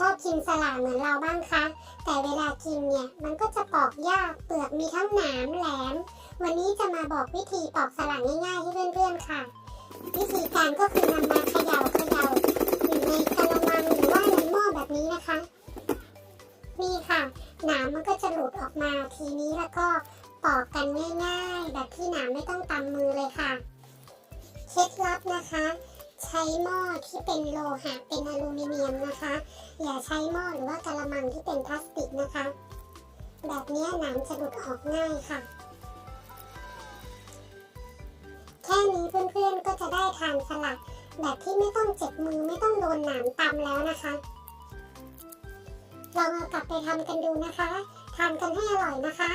ชอบกินสลัดเหมือนเราบ้างคะ แต่เวลากินเนี่ยมันก็จะปอกยากเปลือกมีทั้งหนามแหลม วันนี้จะมาบอกวิธีปอกสลัดง่ายๆให้เพื่อนๆค่ะ วิธีการก็คือนำมาเขย่าเขย่าอยู่ในกระมังหรือว่าในหม้อแบบนี้นะคะนี่ค่ะ หนามมันก็จะหลุดออกมาทีนี้แล้วก็ปอกกันง่ายๆ แบบที่หนามไม่ต้องตำมือเลยค่ะ เคล็ดลับนะคะ ใช้หม้อที่เป็นโลหะเป็นอลูมิเนียมนะคะ อย่าใช้หม้อหรือว่ากระมังที่เป็นพลาสติกนะคะ แบบนี้หนามจะหลุดออกง่ายค่ะ แค่นี้เพื่อนๆก็จะได้ทานสลัดแบบที่ไม่ต้องเจ็บมือไม่ต้องโดนหนามตำแล้วนะคะลองเอากลับไปทำกันดูนะคะ ทานกันให้อร่อยนะคะ